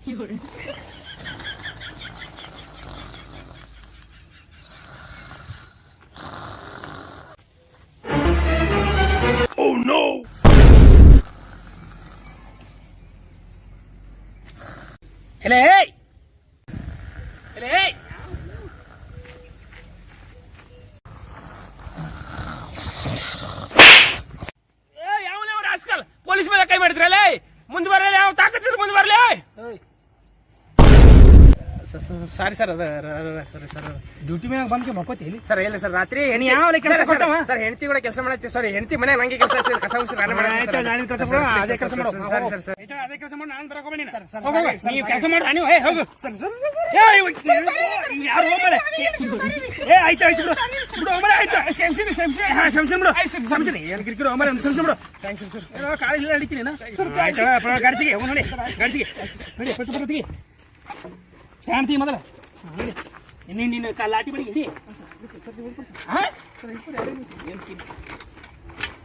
Oh, You're Hello, hey! Hello, hey! Sorry sir ಅದ ಸರಿ sir duty ಮ್ಯಾಗ ಬಂದ್ಕೆ ಮಕ್ಕೋತಿ ಇಲ್ಲಿ ಸರ್ ಇಲ್ಲ ಸರ್ ರಾತ್ರಿ ಯಾವ ಕೆಲಸ? ಸರ್ ಹೆಂಡತಿ ಕೂಡ ಕೆಲಸ ಮಾಡತ್ತಿ ಸರ್ ಹೆಂಡತಿ ಮನೆ ನಂಗೆ ಕೆಲಸ ಕಸ ನಾನು ಕೆಲ್ಸ ಮಾಡು, ಅದೇ ಕೆಲ್ಸ ಮಾಡು. ಸರ್ ಸರ್ ಸರ್ ಅದೇ ಕೆಲಸ ಮಾಡಿ ನಾನು ಬರಕ್. ಸರ್, ಸರ್, ಹೋಗು, ಹೋಗು. ಸರ್, ನೀವು ಕೆಲಸ ಮಾಡು ನೀವು ಏ ಹೋಗು ಸರ್ ಸರ್ ಏ ಇವ- ಯಾರು ಹೋಗ್ಬೇಡ ಏ ಆಯ್ತು ಆಯ್ತು ಬಿಡು ಬಿಡು ಹೋಗ್ಬೇಡ ಆಯ್ತು ಶಂಸಿನಿ ಶಂಸಿ ಹಾ ಶಂಸಿನಿ ಬಿಡು ಶಂಸಿನಿ ಏನು ಕಿರಿಕಿರಿ ಹೋಗ್ಬೇಡ ಒಂದು ಶಂಸಿ ಬಿಡು ಥ್ಯಾಂಕ್ಸ್ ಸರ್ ಏನೋ ಕಾಳು ಇಲ್ಲ ಹಿಡಿತೀನಿ ನಾ ಆಯ್ತು ಗಾಡಿ ತೆಗಿ ಹೋಗು ನೋಡಿ ಗಾಡಿ ತೆಗಿ ನೋಡಿ ಪಟ್ಟು ಪಟ್ಟು ತೆಗಿ ತೆಗಿ ಮೊದಲ ಹಾ, ನೋಡಿ. ಇನ್ನು ನೀನು ಕಾ ಲಾಟಿ ಬಡಿ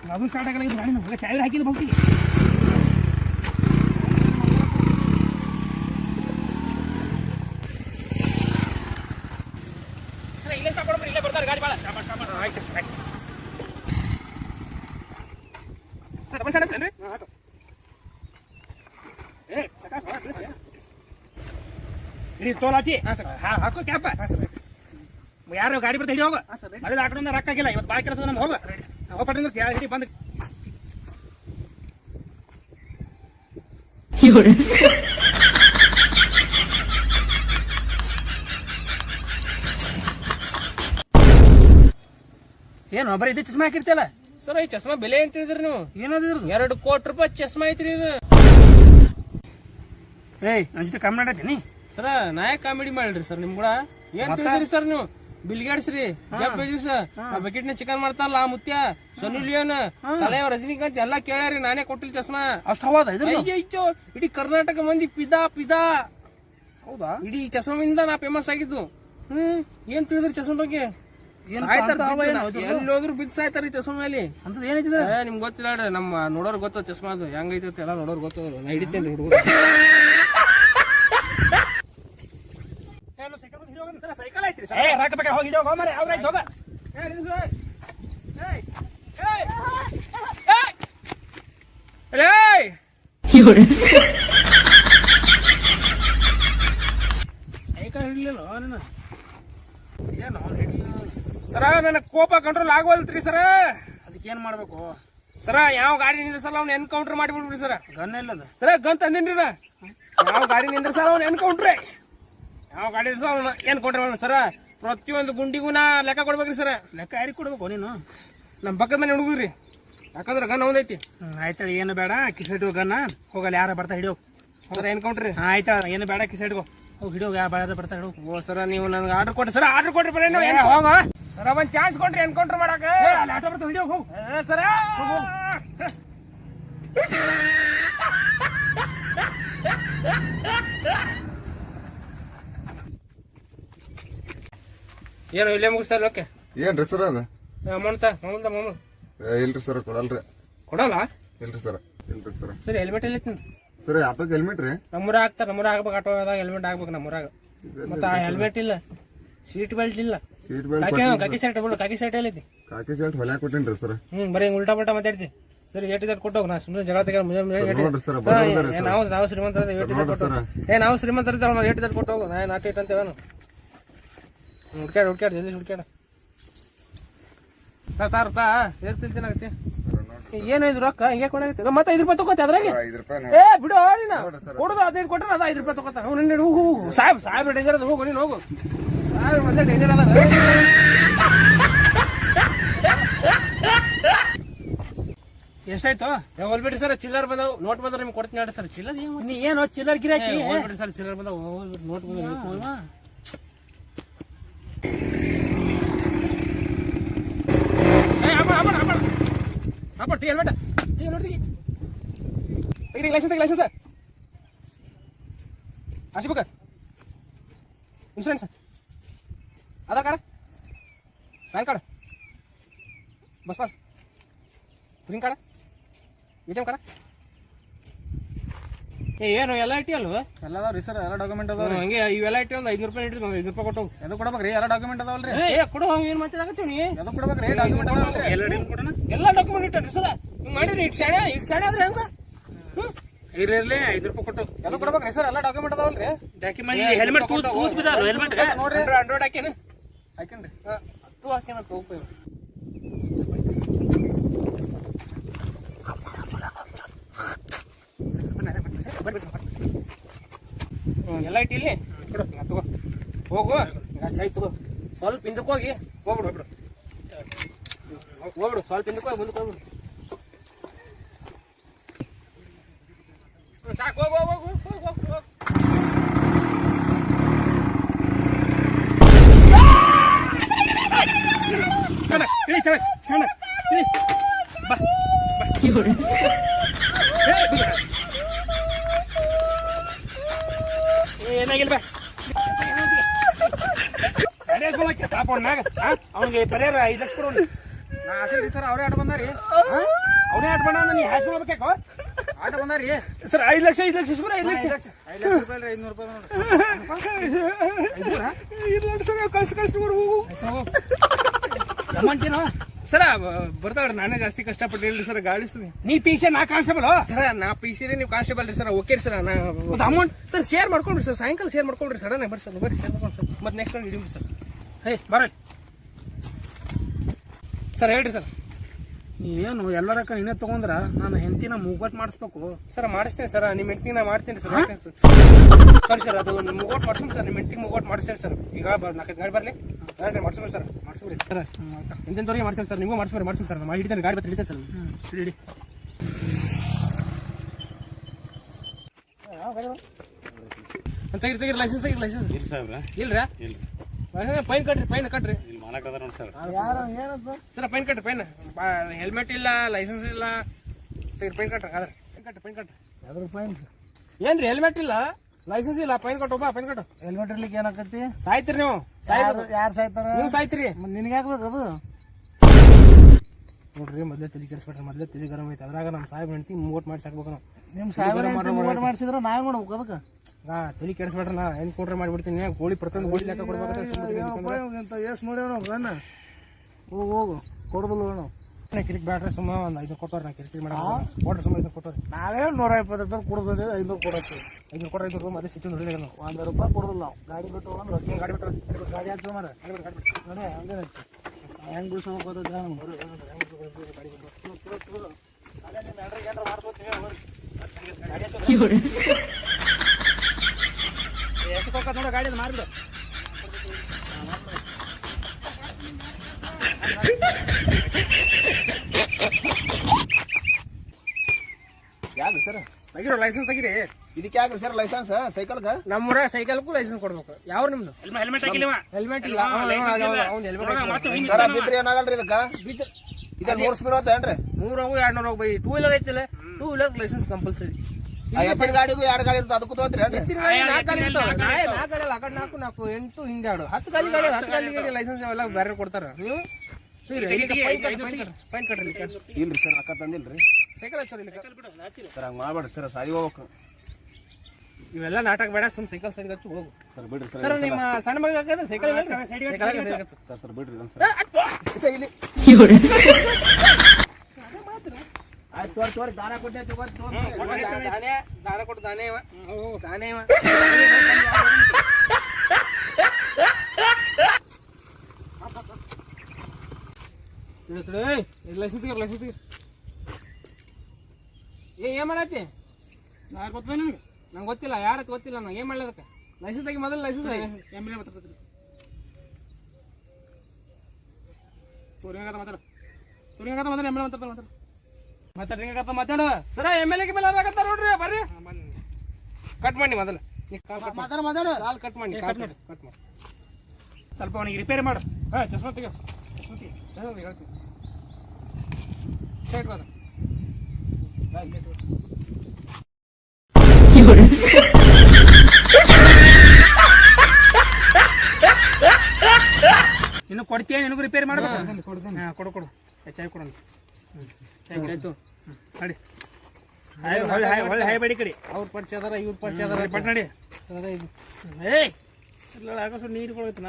ಅದು ಸ್ಟಾರ್ಟ್ ಆಗಲ್ಲ ಇದು ಗಾಡಿ ನಮ್ಗೆ ಚಾವಿ ಹಾಕಿಲ್ಲ ಬಂತಿ ಇಲ್ಲೇ ಬರ್ತಾರೆ ಗಾಡಿ ಭಾಳ ಆಯ್ತು ಸರ್ ಆಯ್ತು ಸರ್ ಡಬಲ್ ಸ್ಟ್ಯಾಂಡ್ ಏನ್ರಿ ಏ ಸಕಾಸ್ ಬಾ, ತಿಳಿಸಿ. ತೋಲಾತಿ ಹಾಂ ಹಾಕೋ ಕ್ಯಾಪ. ಯಾರು ಗಾಡಿ ಬರ್ತಾ ಹಿಡಿ ಹೋಗ ಅಲ್ಲಿ ಆ ಕಡೆಯಿಂದ ರೊಕ್ಕ ಆಗಿಲ್ಲ ಇವತ್ತು ಭಾಳ ಕೆಲಸ ನಮ್ಗೆ ಹೋಗ. ಹೋಗ್ಬಿಟ್ಟು ಹಿಡಿ ಬಂದು. ಏನು ಬರೀ ಇದು ಚಸ್ಮಾ ಹಾಕಿರ್ತಿಯಲ್ಲ? ಸರ್ ಈ ಚಸ್ಮಾ ಬೆಲೆ ಅಂತ ಹೇಳಿದ್ರಿ ನೀವು? ಏನದು ಎರಡು ಕೋಟಿ ರೂಪಾಯಿ ಚಸ್ಮಾ ಐತ್ರಿ ಇದು. ಏಯ್ ನನ್ನ ಜೊತೆ ಕಮ್ಮಿ ಮಾಡತ್ತೀನಿ. ಸರ ನಾಯಕ್ ಕಾಮಿಡಿ ಮಾಡ್ರಿ ಸರ್ ನಿಮ್ ಕೂಡ. ಏನ್? ತಿಳಿದ್ರಿ ಸರ್ ನೀವು? ಬಿಲ್ಗಾಡ್ಸ್ರಿ ಜಪ್ ಆ ಬಕೆಟ್ನ ಚಿಕನ್ ಮಾಡ್ತಾರಲ್ಲ ಆ ಮುತ್ಯ ಸೊನು ಲಿಯೋನ್ ತಲೆಯವ ರಜನಿಕಾಂತ್ ಎಲ್ಲಾ ಕೇಳ್ಯಾರಿ ನಾನೇ ಕೊಟ್ಟಿಲ್ ಚಸ್ಮಾ. ಅಷ್ಟು ಇಡೀ ಕರ್ನಾಟಕ ಮಂದಿ ಪಿದಾ ಪಿದಾ. ಹೌದಾ? ಇಡೀ ಚಸ್ಮಿಂದ ನಾ ಫೇಮಸ್ ಆಗಿದ್ದು. ಹ್ಮ್. ಏನ್ ತಿಳಿದ್ರಿ ಚಸ್ಮ ಬಗ್ಗೆ? ಎಲ್ಲೋದ್ರು ಬಿದ್ದು ಸಾಯ್ತಾರ ಈ ಚಸ್ಮಾ ಮೇಲೆ. ನಿಮ್ಗೆ ಗೊತ್ತಿಲ್ಲ ನಮ್ಮ ನೋಡೋರ್ ಗೊತ್ತ ಚಸ್ಮಾ ಅದು. ಹೆಂಗೈತಿ ಎಲ್ಲ ನೋಡೋರ್ ಗೊತ್ತದ. ನಾ ಹಿಡಿತೇನೆ ಹುಡುಗರು ಸೈಕಲ್ ಐತ್ರಿ ಏ ರಾಕ ಬೇಕಾ ಹೋಗಿ ಹಿಡಿಯೋಗ ಮಾರೆ ಅವ್ರ ಆಯ್ತು ಹೋಗ ಏ ನಿಲ್ಸು, ಏ. ಏಯ್, ಏಯ್, ಏಯ್. ಏಯ್ ಸೈಕಲ್ ಹಿಡ್ಲಿಲ್ಲ ನೀನು ಏನು ಅವ್ನು ಹಿಡ್ಲಿಲ್ಲ. ಸರ ನನ್ನ ಕೋಪ ಕಂಟ್ರೋಲ್ ಆಗೋಲ್ತ್ರಿ ಸರ. ಅದಕ್ಕೆ ಏನ್ ಮಾಡ್ಬೇಕು? ಸರ ಯಾವ ಗಾಡಿ ನಿಂದ್ರಸಲ್ಲ ಅವ್ನ ಎನ್ಕೌಂಟರ್ ಮಾಡಿಬಿಡ್ಬಿಡ್ರಿ ಸರ. ಗನ್ ಇಲ್ಲದ ಸರ ಗನ್ ತಂದಿನ್ರಿ ನಾ. ಯಾವ ಗಾಡಿ ನಿಂದ್ರಸಲ್ಲ ಅವ್ನ ಎನ್ಕೌಂಟ್ರಿ ಯಾವ ಗಾಡಿ ನಿಂದ್ರಸಲ್ಲ ಅವ್ನ ಎನ್ಕೌಂಟರ್ ಮಾಡಿ ಸರ. ಪ್ರತಿಯೊಂದು ಗುಂಡಿಗೂ ನಾ ಲೆಕ್ಕ ಕೊಡ್ಬೇಕ್ರಿ ಸರ್. ಲೆಕ್ಕ ಯಾರಿಗೆ ಕೊಡ್ಬೇಕು ನೀನು? ನಮ್ಮ ಪಕ್ಕದ ಮನೆ ಹುಡುಗ್ರಿ. ಯಾಕಂದ್ರೆ ಗನ್ ಒಂದೈತಿ. ಹ್ಮ್, ಆಯ್ತಳ ಏನು ಬೇಡ ಕಿಸೆಟ್ಗೋ ಗನ್ನ. ಹೋಗಲ್ಲ ಯಾರ ಬರ್ತಾ ಹಿಡಿಯೋ. ಸರ್ ಎನ್ಕೌಂಟ್ರಿ ಆಯ್ತಾ ಏನು ಬೇಡ ಕಿಸೆಟ್ಗೋ ಹೋಗಿ ಹಿಡಿಯೋ ಯಾರ ಬೇಡ ಬರ್ತಾ ಹಿಡೋ ಓ ಸರ ನೀವು ನನಗೆ ಆರ್ಡರ್ ಕೊಡ್ರಿ ಸರ್ ಆರ್ಡರ್ ಕೊಟ್ರಿ ಬರೀ ನೀವು ಹೋಗ. ಸರ ಒಂದು ಚಾನ್ಸ್ ಕೊಟ್ರಿ ಎನ್ಕೌಂಟರ್ ಮಾಡಕ ಏ, ಅಲ್ಲಿ ಆಟೋ ಬರ್ತಾ ಹಿಡಿಯೋ ಹೋಗಿ. ಸರ. ಏನು ಇಲ್ಲೇ ಮುಗಿಸ್ತಾರ ಓಕೆ ಏನ್ರಿ ಸರ್ ಅದ? ಅಮೌಂಟ್ ಅಮೌಂಟ್ ಅಮೌಂಟ್ ಏ, ಇಲ್ರಿ ಸರ್ ಕೊಡಲ್ರಿ. ಕೊಡಲ್ಲ? ಇಲ್ರಿ ಸರ್ ಇಲ್ರಿ ಸರ್. ಸರಿ ಹೆಲ್ಮೆಟ್ ಎಲ್ಲ ಸರ್ ಆಟೋಗೆ ಹೆಲ್ಮೆಟ್ ರೀ? ನಮ್ಮೂರ ಹಾಕ್ತಾರ ನಮ್ಮೂರ ಹಾಕ್ಬೇಕು ಆಟೋದಾಗ ಹೆಲ್ಮೆಟ್ ಹಾಕ್ಬೇಕು ನಮ್ಮೂರಾಗ. ಮತ್ತೆ ಆ ಹೆಲ್ಮೆಟ್ ಇಲ್ಲ ಸೀಟ್ ಬೆಲ್ಟ್ ಇಲ್ಲ. Seat belt khaki khaki shirt ಬಿಡು ಕಾಕಿ ಶರ್ಟ್ ಎಲ್ಲಿ ಕಾಕಿ ಶರ್ಟ್ ಹೊಲ್ಯಾಕ್ ಕೊಟ್ಟೇನ್ರಿ ಸರ್. ಹ್ಮ್ ಬರೀ ಹಿಂಗ್ ಉಲ್ಟಾ ಪಲ್ಟಾ ಮಾತಾಡ್ತಿ. ಸರಿ ಏಟಿ ಕೊಟ್ಟು ಕೊಟ್ಟೋಗ ನಾ ಸುಮ್ಮನೆ ಜಗಳ ತೆಗೆ ಮುಂಜಾನೆ ಮುಂಜಾನೆ ಏಟಿ ನೋಡ್ರಿ ಸರ್, ಏ, ನಾವು ನಾವು ಶ್ರೀಮಂತರ ಏಟಿ ಇದ್ದಾರೆ ಕೊಟ್ಟು ಏ ನಾವು ಶ್ರೀಮಂತರ ಏಟ್ ಏಟಿ ದಟ್ ಕೊಟ್ಟು ಹೋಗು. ನಾ ನಾಟಿ ಅಂತ ಅಂತೇವೇನು ಹುಡ್ಕ್ಯಾಡ ಹುಡ್ಕ್ಯಾಡ ಜಲ್ದಿ ಹುಡ್ಕ್ಯಾಡ. ತಾ ತಾರ ತಾ ಏನ್ ತಿಳ್ತೀನಾಗತ್ತೆ ಏನು ಇದು ರೊಕ್ಕ? ಹಿಂಗೆ ಕೊಡಾಗತ್ತೆ ಮತ್ತೆ ಐದು ರೂಪಾಯಿ ತಗೋತಿ ಅದ್ರಾಗೆ? ಐದು ರೂಪಾಯಿ ಏ ಬಿಡು ನೀನು. ಕೊಡುದು ಹದಿನೈದು ಕೊಟ್ಟರೆ ಅದು ಐದು ರೂಪಾಯಿ ತಗೋತ ಅವ್ನು ನಿನ್ನ ಹೋಗು ಹೋಗು. ಸಾಹೇಬ್ ಸಾಹೇಬ್ ಡೇಂಜರ್ ಅದ. ಹೋಗು ನೀನು ಹೋಗು. ಸಾಹೇಬ್ ಮತ್ತೆ ಡೇಂಜರ್ ಅದ ಎಷ್ಟಾಯ್ತು? ಏ, ಹೋಗ್ಬಿಡ್ರಿ ಸರ್ ಚಿಲ್ಲರ್ ಬಂದವು. ನೋಟ್ ಬಂದ್ರೆ ನಿಮ್ಗೆ ಕೊಡ್ತೀನಿ ನೋಡಿ ಸರ್. ಚಿಲ್ಲರ್ ಏನು ನೀ ಏನು ಚಿಲ್ಲರ್ ಗಿರಾಕಿ? ಹೋಗ್ಬಿಡ್ರಿ ಸರ್ ಚಿಲ್ಲರ್ ಬಂದವು. ನೋಟ್ ಬಂದವು ಹಾಕ್ಬಿಡ್ ತೆಗಿ ಹೆಲ್ಮೆಟ್ ತೆಗಿ ನೋಡಿ ತೆಗಿ ತೆಗಿ ಲೈಸೆನ್ಸ್ ತೆಗಿ license ಆಶಿ book insurance Aadhaar card pan card bus pass green card A T M card ಏ ಏನು ಎಲ್ಲ ಐಟಿ ಅಲ್ವಾ? ಎಲ್ಲ ಅದಾವ್ರಿ ಸರ್ ಎಲ್ಲ ಡಾಕ್ಯುಮೆಂಟ್ ಅದಾವ ಹ್ಮ್, ಹಂಗೆ ಇವೆಲ್ಲ ಐಟಿ ಒಂದು ಐದು ರೂಪಾಯಿ ಇಟ್ರಿ ಐದು ರೂಪಾಯಿ ಕೊಟ್ಟು. ಎದು ಕೊಡ್ಬೇಕ್ರಿ ಎಲ್ಲ ಡಾಕ್ಯುಮೆಂಟ್ ಅದಾವಲ್ರಿ ಏ ಕೊಡು ಏನು ಮಾತಾಡಕತ್ತೀವಿ ನೀ ಎದು ಕೊಡ್ಬೇಕ್ರಿ ಡಾಕ್ಯುಮೆಂಟ್ ಅದಾವಲ್ರಿ ಎಲ್ಲ ಡಾಕ್ಯುಮೆಂಟ್ ಇಟ್ಟಾರಿ ಸರ. ಹಿಂಗ್ ಮಾಡಿರಿ ಇಟ್ ಶಾಣೆ ಇಟ್ ಶಾಣೆ ಆದ್ರೆ ಹೆಂಗ? ಇರ್ಲಿ ಐದು ರೂಪಾಯಿ ಕೊಟ್ಟು. ಎದು ಕೊಡ್ಬೇಕ್ರಿ ಸರ್? ಎಲ್ಲ ಡಾಕ್ಯುಮೆಂಟ್ ಅದಾವಲ್ರಿ ಡಾಕ್ಯುಮೆಂಟ್ ಹೆಲ್ಮೆಟ್ ತೂತ್ ತೂತ್ ಬಿದ್ದಾರ ಹೆಲ್ಮೆಟ್ ನೋಡ್ರಿ ಅಂಡ್ರಾಯ್ಡ್ ಹಾಕೇನ. ಹಾಕೇನ್ರಿ. ತೂ ಹಾಕೇನ ತಗೋಪ ಎಲ್ಲ ಇಟ್ಟು ಇಲ್ಲಿ ಕೊಡು ನಾ ತಗೋ. ಹೋಗು ನಾ ಚಾಯ್ ತಗೋ. ಸ್ವಲ್ಪ ಹಿಂದಕ್ಕೆ ಹೋಗಿ ಹೋಗ್ಬಿಡು ಹೋಗ್ಬಿಡು. ಹೋಗ್ಬಿಡು ಸ್ವಲ್ಪ ಹಿಂದಕ್ಕೆ ಹೋಗಿ ಮುಂದಕ್ಕೆ ಹೋಗ್ಬಿಡು. ಹ್ಮ್, ಸಾಕು ಹೋಗು ಹೋಗು ಹೋಗು ಹೋಗು ಹೋಗು ಕಣ ಇಳಿ ಚಲ ಕಣ ಇಳಿ. ಬಾ ಏನಾಗಿಲ್ಲ ಬಾ ಮ್ಯಾಗ ಅವನಿಗೆ ಪರಿಹಾರ ಐದು ಲಕ್ಷ ಕೊಡೋಣ ಸರ್ ಅವರೇ ಆಟ ಬಂದಾರಿ ಅವನೇ ಆಟ ಮಾಡ ನೀ ಹ್ಯಾಸ್ ಮಾಡ್ಬೇಕಾಕೋ ಆಟ ಬಂದಾರಿ ಸರ್ ಐದು ಲಕ್ಷ ಐದು ಲಕ್ಷ ಇಸ್ಬಿಡ ಐದು ಲಕ್ಷ. ಐದು ಲಕ್ಷ ರೂಪಾಯಿ ಐದ್ನೂರು ರೂಪಾಯಿ ಇಲ್ಲ ಸರ್ ಕಳ್ಸಿ ಕಳ್ಸಿ ಕೊಡು ಅಮೌಂಟೇನು ಸರ ಬರ್ತಾವ್ರಿ ನಾನೇ ಜಾಸ್ತಿ ಕಷ್ಟಪಟ್ಟು ಹೇಳ್ರಿ ಸರ್ ಗಾಡಿ ಸುದ್ದಿ ನೀ ಪಿ ಸಿ ನಾ ಕಾನ್ಸ್ಟೇಬಲ್ ಸರ ನಾ ಪಿ ಸಿ ನೀವು ಕಾನ್ಸ್ಟೇಬಲ್ ರೀ ಸರ್ ಓಕೆ ಸರ್ ನಾ ಅಮೌಂಟ್? ಸರ್ ಶೇರ್ ಮಾಡ್ಕೊಂಡ್ರಿ ಸರ್ ಸಾಯಂಕಾಲ ಶೇರ್ ಮಾಡ್ಕೊಂಡ್ರಿ ಸಡನ್ ಬರ್ರಿ ಸರ್ ಬರ್ರಿ ಶೇರ್ ಮಾಡ್ಕೊಂಡು ಸರ್. ಮತ್ತೆ ನೆಕ್ಸ್ಟ್ ಟೈಮ್ ಹಿಡಿದ್ರಿ ಸರ್. ಹೇ ಬರ್ರಿ. ಸರ್ ಹೇಳ್ರಿ ಸರ್. ಏನು ಎಲ್ಲರ ಕಡೆ ಇನ್ನೇ ತಗೊಂಡ್ರ? ನಾನು ಹೆಂಡತಿನ ಮೂಗಟ್ ಮಾಡಿಸ್ಬೇಕು. ಸರ್ ಮಾಡಿಸ್ತೇನೆ ಸರ್ ನಿಮ್ಮ ಹೆಂಡತಿ ನಾ ಮಾಡ್ತೀನಿ ಸರ್ ಸರಿ. ಸರ್ ಅದು ಮುಗೋಟ್ ಮಾಡ್ಸ್ಕೊಂಡು ಸರ್ ನಿಮ್ಮ ಹೆಂಡತಿ ಮುಗೋಟ್ ಮಾಡಿಸ್ತೇನೆ ಸರ್. ಈಗ ನಾಲ್ಕೈದು ನಾಲ್ಕು ಗಾಡಿ ಬರಲಿ ಗಾಡಿ ಸರ್. ಮಾಡಿಸ್ಬಿಡಿ. ಸರ್ ಇಂಜನ್ದವ್ರಿಗೆ ಮಾಡ್ಸೇನೆ ಸರ್ ನಿಮಗೂ ಮಾಡಿಸ್ಬಿಡಿ ಮಾಡಿಸ್ಬಿಡಿ ಸರ್ ನಾವು ಹಿಡಿತೇನೆ ಗಾಡಿ ಬತ್ತೆ ಹಿಡಿತೇನೆ ಸರ್ ಹಿಡಿ. ಹಿಡಿ ತೆಗಿರಿ ತೆಗಿರಿ ಲೈಸೆನ್ಸ್ ತೆಗಿರಿ ಲೈಸೆನ್ಸ್ ಇಲ್ಲ ಸರ್ ಇಲ್ರಾ? ಇಲ್ಲ. ಪೈನ್ ಫೈನ್ ಕಟ್ರಿ ಪೈನ್ ಕಟ್ರಿ. ಇಲ್ಲಿ ಮಾಲಕ್ ಅದಾರ ನೋಡಿ ಸರ್ ಸರ್ ಪೈನ್ ಕಟ್ರಿ ಪೈನ್ ಹೆಲ್ಮೆಟ್ ಇಲ್ಲ ಲೈಸೆನ್ಸ್ ಇಲ್ಲ. ತೆಗಿರಿ ಪೈನ್ ಕಟ್ರಿ ಅದ್ರ ಪೈನ್ ಕಟ್ರಿ ಪೈನ್ ಕಟ್ರಿ. ಅದ್ರ ಏನ್ರಿ ಹೆಲ್ಮೆಟ್ ಇಲ್ಲ? ಲೈಸೆನ್ಸ್ ಇಲ್ಲ ಫೈನ್ ಕಟ್ಟು ಬಾ ಫೈನ್ ಕಟ್ಟು. ಹೆಲ್ಮೆಟ್ ಇರ್ಲಿಕ್ಕೆ ಏನಾಕತಿ ಸಾಯ್ತಿರಿ ನೀವು ಸಾಯ್ದು ಯಾರು ಸಾಯ್ತಾರ? ನೀವು ಸಾಯ್ತಿರಿ. ನಿನಗೆ ಹಾಕ್ಬೇಕು ಅದು? ನೋಡ್ರಿ ಮೊದಲೇ ತಲೆ ಕೆಡಿಸ್ಬಿಟ್ರಿ ಮೊದಲೇ ತಲೆ ಗರಂ ಐತೆ. ಅದ್ರಾಗ ನಮ್ಮ ಸಾಹೇಬ್ ಹೆಣ್ತಿ ಮೂವತ್ತು ಮಾಡಿ ಸಾಕ್ಬೇಕು ನಾವು ನಿಮ್ಮ ಸಾಹೇಬ್ ಮೂವಟ್ ನಾ ಏನು ಮಾಡ್ಬೇಕು ಅದಕ್ಕೆ? ಹಾಂ ತಲೆ ಕೆಡಿಸ್ಬೇಡ್ರಿ ನಾ ಹೆಂಗೆ ಕೊಡ್ರಿ ಮಾಡಿಬಿಡ್ತೀನಿ. ಗೋಳಿ ಪ್ರತಿಯೊಂದು ಗೋಳಿ ಲೆಕ್ಕ ಕೊಡ್ಬೇಕು ಎಷ್ಟು ನೋಡ್ಯಾವ ನಾವು ಹೋಗು ಹೋಗು. ಕೊಡೋದಿಲ್ಲ ನಾವು ಕಿರಿಕ್ ಬ್ಯಾಟ್ರಿ ಸುಮ್ಮ ಒಂದು ಐದು ಕೊಟ್ಟವ್ರಿ ನಾ ಕಿರಿಕಿರಿ ಮಾಡಿ ಕೊಟ್ರೆ ಸುಮ್ಮ ಐದು ಕೊಟ್ಟವ್ರಿ. ನಾವೇ ನೂರ ಇಪ್ಪತ್ತು ರೂಪಾಯಿ ಕೊಡೋದಿಲ್ಲ ಐನೂರು ಕೊಡಕ್ಕೆ. ಐದು ಕೊಟ್ಟರೆ ಐದು ರೂಪಾಯಿ ಮತ್ತೆ ಸಿಟ್ಟು ನೋಡಿದ್ರೆ ನಾವು. ಒಂದು ರೂಪಾಯಿ ಕೊಡೋದಿಲ್ಲ ನಾವು. ಗಾಡಿ ಬಿಟ್ಟು ಅಂದ್ರೆ ಗಾಡಿ ಬಿಟ್ಟು ಗಾಡಿ ಹಾಕ್ತೀವಿ ಮಾರ ನೋಡಿ ಹಂಗೆ ಹಚ್ಚಿ ಹೆಂಗ್ ಬಿಡ್ಸ್ಬೇಕು ಅದು ಎಷ್ಟು ಕೊಡ್ತಾರೆ ನೋಡು ಗಾಡಿ ಅದು ಮಾರ್ಬಿಡು. ಯಾಕ್ರಿ ಸರ್. ತೆಗಿರೋ ಲೈಸೆನ್ಸ್ ತೆಗಿರಿ. ಇದಕ್ಕೆ ಯಾಕ್ರಿ ಸರ್ ಲೈಸೆನ್ಸ್ ಸೈಕಲ್ಗ ನಮ್ಮೂರ ಸೈಕಲ್ಗೂ ಲೈಸೆನ್ಸ್ ಕೊಡ್ಬೇಕು. ಯಾವ ನಿಮ್ದು? ಹೆಲ್ಮೆಟ್ ಹೆಲ್ಮೆಟ್ ಇಲ್ಲ. ಅವ್ನು ಹೆಲ್ಮೆಟ್ ಸರ್ ಬಿದ್ರಿ ಏನಾಗಲ್ರಿ ಇದಕ್ಕ? ಇದ ಮೂರು ಸ್ಪೀಡ್ ಹೋತ ಏನ್ರಿ? ನೂರು ಹೋಗು ಎರಡು ನೂರು ಹೋಗಿ ಬೈ ಟೂ ವೀಲರ್ ಐತಿಲ್ಲ ಟೂ ವೀಲರ್ ಲೈಸೆನ್ಸ್ ಕಂಪಲ್ಸರಿ ಎತ್ತಿನ ಗಾಡಿಗೂ ಎರಡು ಗಾಡಿ ಇರ್ತದೆ ಅದಕ್ಕೂ ತೋತ್ರಿ ಏನ್ರಿ? ಎತ್ತಿನ ಗಾಡಿ ನಾಲ್ಕು ಗಾಡಿ ಇರ್ತಾವ. ನಾಲ್ಕು ಗಾಡಿ ಆ ಕಡೆ ನಾಲ್ಕು ನಾಲ್ಕು ಎಂಟು ಹಿಂದೆ ಆಡು. ಹತ್ತು ಗಾಡಿ ಗಾಡಿ ಹತ್ತು ಗಾಡಿ ಗಾಡಿ ಲೈಸೆನ್ಸ್ ಅವೆಲ್ಲ ಬೇರೆ ಕೊಡ್ತಾರ. ನೀವು? ಇಲ್ರಿ ಸರ್ ರೊಕ್ಕ ತಂದಿಲ್ರಿ. ಸೈಕಲ್ ಸರ್ ಇಲ್ಲಿ ಸರ್ ಹಂಗ ಮಾಡ್ಬೇಡ್ರಿ ಸರ್ ಸಾರಿ ಹೋಗ್ಬೇಕು. ಇವೆಲ್ಲ ನಾಟಕ ಬೇಡ ಸುಮ್ ಸೈಕಲ್ ಸೈಡ್ ಹಚ್ಚು ಹೋಗು. ಸರ್ ಬಿಡ್ರಿ ಸರ್ ಸರ್ ನಿಮ್ಮ ಸಣ್ಣ ಮಗ ಹಾಕಿದ್ರೆ ಸೈಕಲ್ ಸರ್ ಸರ್ ಬಿಡ್ರಿ ಸರ್ ಇಲ್ಲಿ. ಆಯ್ತು ತೋರ್ ತೋರಿ ದಾನ ಕೊಟ್ಟೆ ತಗೋ ದಾನೆ ದಾನ ಕೊಟ್ಟು ದಾನೇವ ಇವ. ದಾನೇ ಇವ. ಲೈಸೆನ್ಸ್ ತೆಗಿ ಲೈಸೆನ್ಸ್ ತೆಗಿ ಏ ಏನ್ ಮಾಡತ್ತಿ ನಾ ಗೊತ್ತ ನಿಮ್ಗೆ ನಂಗೆ ಗೊತ್ತಿಲ್ಲ ಯಾರತ್ ಗೊತ್ತಿಲ್ಲ ನಂಗೆ. ಏನ್ ಮಾಡ್ಲದಕ್ಕೆ? ಲೈಸೆನ್ಸ್ ತೆಗಿ ಮೊದಲು ಲೈಸೆನ್ಸ್ ತೋರಿಂಗಾತ ಮಾತಾಡ ತೋರಿಂಗಾತ ಮಾತಾಡ. ಎಮ್ಮೆ ಮಾತಾಡ್ತಾರ ಮಾತಾಡ ಮಾತಾಡ್ರಿಂಗಾತ ಮಾತಾಡ. ಸರ ಎಂ ಎಲ್ ಎಗೆ ಮೇಲೆ ಆಗತ್ತಾರ ನೋಡ್ರಿ ಬರ್ರಿ. ಕಟ್ ಮಾಡಿ ಮೊದಲು. ಮಾತಾಡ ಮಾತಾಡ. ಕಾಲ್ ಕಟ್ ಮಾಡಿ ಕಟ್ ಮಾಡಿ. ಕಟ್ ಮಾಡಿ. ಸ್ವಲ್ಪ ಅವನಿಗೆ ರಿಪೇರಿ ಮಾಡು. ಹಾ ಚಸ್ಮಾ ತೆಗೆ ಚಸ್ಮಾ ತೆಗಿ ಹೇಳ್ತೀನಿ. ಇನ್ನು ಕೊಡ್ತೀಯ? ನಿನಗೂ ರಿಪೇರಿ ಮಾಡ್ಬೇಕು? ಕೊಡ್ತೇನೆ ಕೊಡು ಕೊಡು ಚಾಯ್ ಕೊಡು ಚಾಯ್ ಚಾಯ್ ತು ನಡಿ. ಹೊಳ್ಳಿ ಹಾಯ್ ಹೊಳ್ಳಿ ಹಾಯ್ ಬೇಡಿ ಕಡಿ. ಅವ್ರ ಪರಿಚಯ ಅದಾರ ಇವ್ರ ಪರಿಚಯ ಅದಾರ ಪಟ್ ನಡಿ. ಏಯ್. ಇಲ್ಲ ಆಕಾಶ ನೀರು ಕೊಡೋಯ್ತು